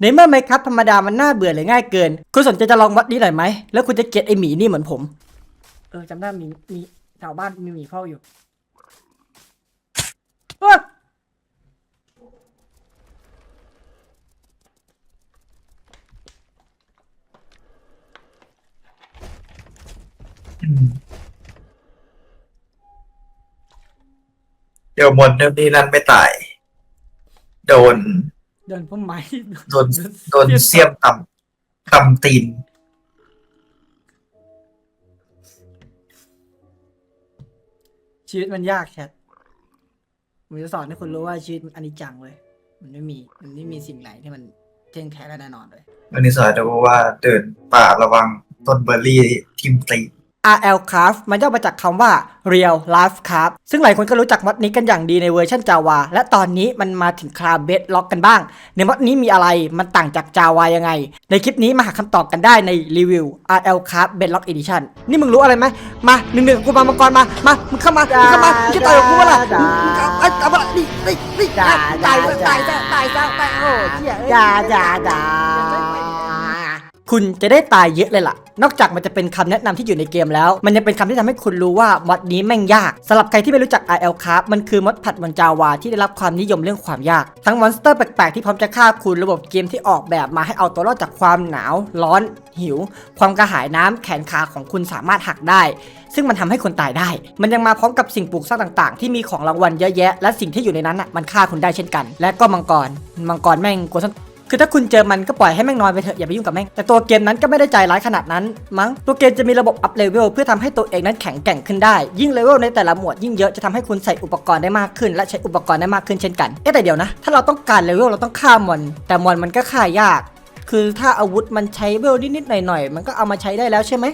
ในเมื่อไมครับธรรมดามันน่าเบื่อหรือง่ายเกิน คุณสนใจจะลองวัดนี้หน่อยไหม แล้วคุณจะเกลียดไอหมีนี่เหมือนผม เออจำได้มีมีแถวบ้านมีหมีเฝ้าอยู่เอ้ยเดี๋ยวมนต์นู่นนี่นั่นไม่ตาย โดน เดินพุ่มไม้โดนโดนเสียมตำตำตีน ชีวิตมันยากแชทผมจะสอนให้คุณรู้ว่าชีวิตมันอนิจจังเลย มันไม่มี มันไม่มีสิ่งไหนที่มันเที่ยงแท้และแน่นอนเลย วันนี้สอนดูว่าเดินป่าระวังต้นเบอร์รี่ทิมตีน RL Craft มันย่อมาจากคำว่า Real Life Craft ซึ่งหลายคนก็รู้จักมอดนี้กันอย่างดีในเวอร์ชัน Java และตอนนี้มันมาถึงคลาเบสล็อกกันบ้าง ในมอดนี้มีอะไร มันต่างจาก Java ยังไง ในคลิปนี้มาหาคำตอบกันได้ในรีวิว RL Craft Bedrock Edition นี่มึงรู้อะไรไหม มาหนึ่งหนึ่งกูมามังกรมา มา มึงเข้ามา มึงเข้ามามึงจะต่อยกับกูเปะล่ะมึงเอาเอาเอาเอานี่นี่นี่ตายตายตายตายตายตายตายโอ้เหี้ยจ้าจ้าจ้า คุณจะได้ตายเยอะเลยล่ะ นอกจากมันจะเป็นคำแนะนำที่อยู่ในเกมแล้ว มันยังเป็นคำที่ทำให้คุณรู้ว่ามอดนี้แม่งยากสำหรับใครที่ไม่รู้จัก RL Craft มันคือมอดผัดบนจาวาที่ได้รับความนิยมเรื่องความยาก ทั้งมอนสเตอร์แปลกๆที่พร้อมจะฆ่าคุณระบบเกมที่ออกแบบมาให้เอาตัวรอดจากความหนาว ร้อน หิว ความกระหายน้ำแขนขาของคุณสามารถหักได้ ซึ่งมันทำให้คนตายได้ มันยังมาพร้อมกับสิ่งปลูกสร้างต่างๆ ที่มีของรางวัลเยอะแยะ และสิ่งที่อยู่ในนั้นอะมันฆ่าคุณได้เช่นกัน และก็มังกรมังกรแม่งกลัวส้น คือถ้าคุณเจอมันก็ปล่อยให้แม่งนอนไปเถอะอย่าไปยุ่งกับแม่งแต่ตัวเกมนั้นก็ไม่ได้ใจร้ายขนาดนั้น มั้งตัวเกมจะมีระบบอัพเลเวลเพื่อทำให้ตัวเองนั้นแข็งแกร่งขึ้นได้ ยิ่งเลเวลในแต่ละหมวดยิ่งเยอะจะทำให้คุณใส่อุปกรณ์ได้มากขึ้น และใช้อุปกรณ์ได้มากขึ้นเช่นกันเอ๊ะแต่เดี๋ยวนะ ถ้าเราต้องการเลเวลเราต้องฆ่ามอน แต่มอนมันก็ฆ่ายาก คือถ้าอาวุธมันใช้เวลนิดๆหน่อยๆมันก็เอามาใช้ได้แล้วใช่ไหม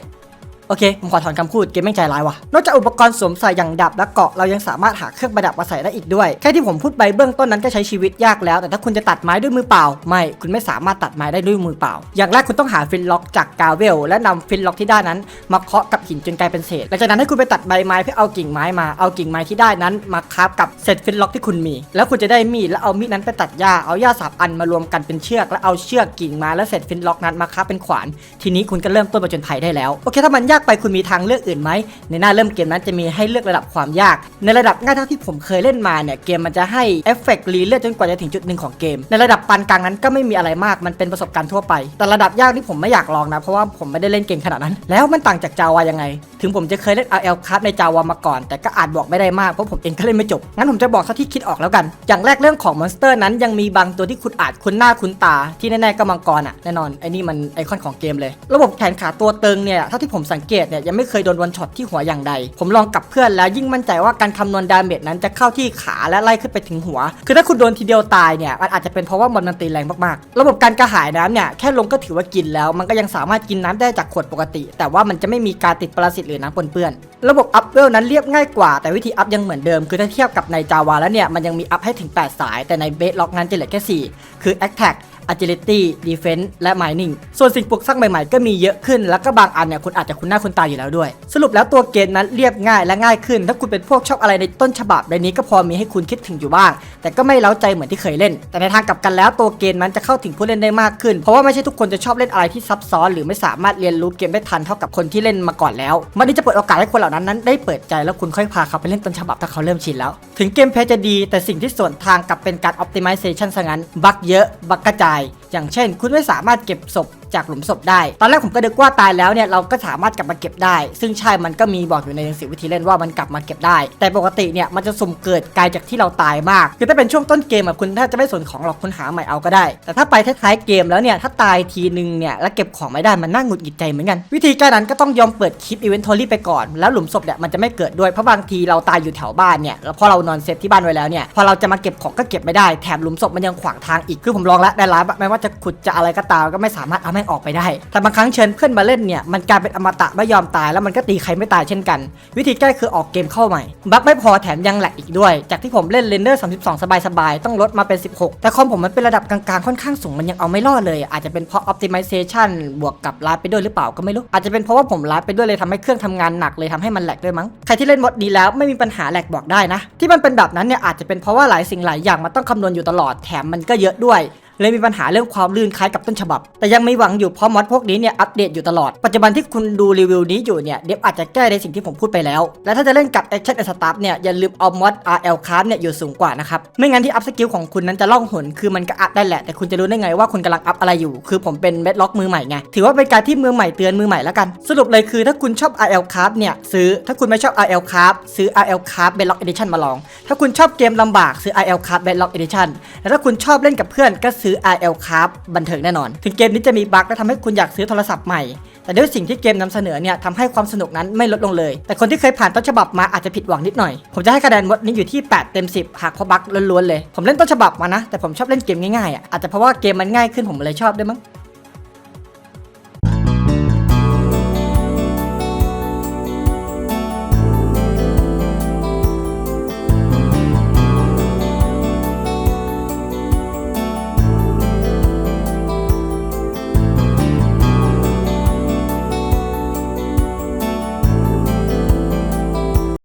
โอเคผมขอถอนคำพูดเกมแม่งใจร้ายว่ะนอกจากอุปกรณ์สวมใส่อย่างดาบและเกาะเรายังสามารถหาเครื่องประดับมาใส่ได้อีกด้วย แค่ที่ผมพูดไปเบื้องต้นนั้นก็ใช้ชีวิตยากแล้ว แต่ถ้าคุณจะตัดไม้ด้วยมือเปล่า ไม่คุณไม่สามารถตัดไม้ได้ด้วยมือเปล่า อย่างแรกคุณต้องหาฟินล็อกจากกาเวล และนำฟินล็อกที่ได้นั้น มาเคาะกับหินจนกลายเป็นเศษหลังจากนั้นให้คุณไปตัดใบไม้เพื่อเอากิ่งไม้มาเอากิ่งไม้ที่ได้นั้นมาคาบกับเศษฟินล็อกที่คุณมี แล้วคุณจะได้มีดแล้วเอามีดนั้นไปตัดหญ้าเอาหญ้าสามอันมารวมกันเป็นเชือก แล้วเอาเชือกกิ่งไม้และเศษฟินล็อกนั้นมาคาบเป็นขวาน ทีนี้คุณก็เริ่มต้นประจนภัยได้แล้วโอเคถ้ามันยากไปคุณมีทางเลือกอื่นไหม ในหน้าเริ่มเกมนั้นจะมีให้เลือกระดับความยาก ในระดับง่ายเท่าที่ผมเคยเล่นมาเนี่ยเกมมันจะให้เอฟเฟกต์รีเลือดจนกว่าจะถึงจุดหนึ่งของเกม ในระดับปานกลางนั้นก็ไม่มีอะไรมากมันเป็นประสบการณ์ทั่วไป แต่ระดับยากที่ผมไม่อยากลองนะเพราะว่าผมไม่ได้เล่นเก่งขนาดนั้น แล้วมันต่างจากจาวายังไง ถึงผมจะเคยเล่น RL c a r d ในจาวามาก่อน แต่ก็อาจบอกไม่ได้มากเพราะผมเองก็เล่นไม่จบงั้นผมจะบอกเท่าที่คิดออกแล้วกัน อย่างแรกเรื่องของมอนสเตอร์นั้นยังมีบางตัวที่คุณอาจคุ้นหน้าคุ้นตาที่แน่ๆก็มังกรอะแน่นอนไอ้นี่มันไอคอนของเกมเลย ระบบแขนขาตัวเติงเนี่ยเท่าที่ผมสังเกตเนี่ยยังไม่เคยโดนวันช็อตที่หัวอย่างใด ผมลองกับเพื่อนแล้วยิ่งมั่นใจว่าการคำนวณดาเมจนั้นจะเข้าที่ขาและไล่ขึ้นไปถึงหัว คือถ้าคุณโดนทีเดียวตายเนี่ยมันอาจจะเป็นเพราะว่ามันมันตีแรงมากๆ ระบบการกระหายน้ำเนี่ยแค่ลงก็ถือว่ากินแล้ว มันก็ยังสามารถกินน้ำได้จากขวดปกติ แต่ว่ามันจะไม่มีการติดปรสิตหรือน้ำปนเปื้อน ระบบอัพเวลนั้นเรียบง่ายกว่า แต่วิธีอัพยังเหมือนเดิม คือถ้าเทียบกับใน Java แล้วเนี่ยมันยังมีอัพให้ถึง 8 สาย แต่ใน Base Lock นั้นจะเหลือแค่ 4 คือ Attack Agility Defense และ Mining ส่วนสิ่งปลูกสร้างใหม่ๆ ก็มีเยอะขึ้น แล้วก็บางอันเนี่ยคุณอาจจะคุ้นหน้าคุ้นตาอยู่แล้วด้วย สรุปแล้วตัวเกมนั้นเรียบง่ายและง่ายขึ้น ถ้าคุณเป็นพวกชอบอะไรในต้นฉบับในนี้ก็พอมีให้คุณคิดถึงอยู่บ้าง แต่ก็ไม่เล้าใจเหมือนที่เคยเล่น แต่ในทางกลับกันแล้วตัวเกมนั้นจะเข้าถึงผู้เล่นได้มากขึ้น เพราะว่าไม่ใช่ทุกคนจะชอบเล่นอะไรที่ซับซ้อน หรือไม่สามารถเรียนรู้เกมได้ทันเท่ากับคนที่เล่นมาก่อนแล้วมันนี้จะเปิดโอกาสให้คนเหล่านั้นนั้นได้เปิดใจแล้วคุณค่อยพาเขาไปเล่นต้นฉบับถ้าเขาเริ่มชินแล้ว ถึงเกมเพลย์จะดี แต่สิ่งที่ส่วนทางกับเป็นการ optimization ซะงั้นบั๊กเยอะบั๊กกระจายอย่างเช่น คุณไม่สามารถเก็บศพ จากหลุมศพได้ ตอนแรกผมก็นึกว่าตายแล้วเนี่ยเราก็สามารถกลับมาเก็บได้ ซึ่งใช่มันก็มีบอกอยู่ในหนังสือวิธีเล่นว่ามันกลับมาเก็บได้ แต่ปกติเนี่ยมันจะสุ่มเกิดไกลจากที่เราตายมาก คือถ้าเป็นช่วงต้นเกมอะคุณถ้าจะไม่สนของหรอกคุณหาใหม่เอาก็ได้ แต่ถ้าไปท้ายๆเกมแล้วเนี่ยถ้าตายทีนึงเนี่ยแล้วเก็บของไม่ได้มันน่าหงุดหงิดใจเหมือนกัน วิธีการนั้นก็ต้องยอมเปิดคลิปอีเวนทอรี่ไปก่อนแล้วหลุมศพเนี่ยมันจะไม่เกิดด้วยเพราะบางทีเราตายอยู่แถวบ้านเนี่ยแล้วพอเรานอนเซฟที่บ้านไว้แล้วเนี่ยพอเราจะมาเก็บของก็เก็บไม่ได้แถมหลุมศพมันยังขวางทางอีกคือผมลองแล้วได้ร้านไม่ว่าจะขุดจะอะไรก็ตามก็ไม่สามารถเอาแม่งออกไปได้ แต่บางครั้งเชิญเพื่อนมาเล่นเนี่ยมันกลายเป็นอมตะไม่ยอมตายแล้วมันก็ตีใครไม่ตายเช่นกัน วิธีแก้คือออกเกมเข้าใหม่ บั๊กไม่พอแถมยังแหลกอีกด้วย จากที่ผมเล่นเรนเดอร์32 สบายๆ ต้องลดมาเป็น 16 แต่คอมผมมันเป็นระดับกลางๆ ค่อนข้างสูงมันยังเอาไม่รอดเลย อาจจะเป็นเพราะ optimization บวกกับไลฟ์ไปด้วยหรือเปล่าก็ไม่รู้ อาจจะเป็นเพราะว่าผมไลฟ์ไปด้วยเลยทำให้เครื่องทำงานหนักเลยทำให้มันแหลกด้วยมั้ง ใครที่เล่นมดนี้แล้วไม่มีปัญหาแหลกบอกได้นะ ที่มันเป็นแบบนั้นเนี่ยอาจจะเป็นเพราะว่าหลายสิ่งหลายอย่างมันต้องคำนวณอยู่ตลอดแถมมันก็เยอะด้วย เลยมีปัญหาเรื่องความลื่นคล้ายกับต้นฉบับ แต่ยังไม่หวังอยู่เพราะมอดพวกนี้เนี่ยอัปเดตอยู่ตลอด ปัจจุบันที่คุณดูรีวิวนี้อยู่เนี่ยเดฟอาจจะแก้ในสิ่งที่ผมพูดไปแล้ว และถ้าจะเล่นกับ Action and Staff เนี่ยอย่าลืมเอามอด RL Craft เนี่ยอยู่สูงกว่านะครับไม่งั้นที่อัพสกิลของคุณนั้นจะล่องหนคือมันก็อัพได้แหละแต่คุณจะรู้ได้ไงว่าคุณกำลังอัพอะไรอยู่ คือผมเป็นเม็ดล็อกมือใหม่ไงถือว่าเป็นการที่มือใหม่เตือนมือใหม่แล้วกัน สรุปเลยคือถ้าคุณชอบ RL Craft เนี่ยซื้อถ้าคุณไม่ชอบ RL Craft ซื้อ RL Craft Bedrock Edition มาลอง ถ้าคุณชอบเกมลำบากซื้อ RL Craft Bedrock Edition และถ้าคุณชอบเล่นกับเพื่อนก็ซื้อ RL Cup บันเทิงแน่นอน ถึงเกมนี้จะมีบั๊กและทำให้คุณอยากซื้อโทรศัพท์ใหม่ แต่ด้วยสิ่งที่เกมนำเสนอเนี่ยทำให้ความสนุกนั้นไม่ลดลงเลย แต่คนที่เคยผ่านต้นฉบับมาอาจจะผิดหวังนิดหน่อย ผมจะให้คะแนนมดนี้อยู่ที่ 8 เต็ม 10 หากเพราะบั๊กล้วนๆเลย ผมเล่นต้นฉบับมานะ แต่ผมชอบเล่นเกมง่ายๆอะอาจจะเพราะว่าเกมมันง่ายขึ้นผมเลยชอบด้วยมั้ง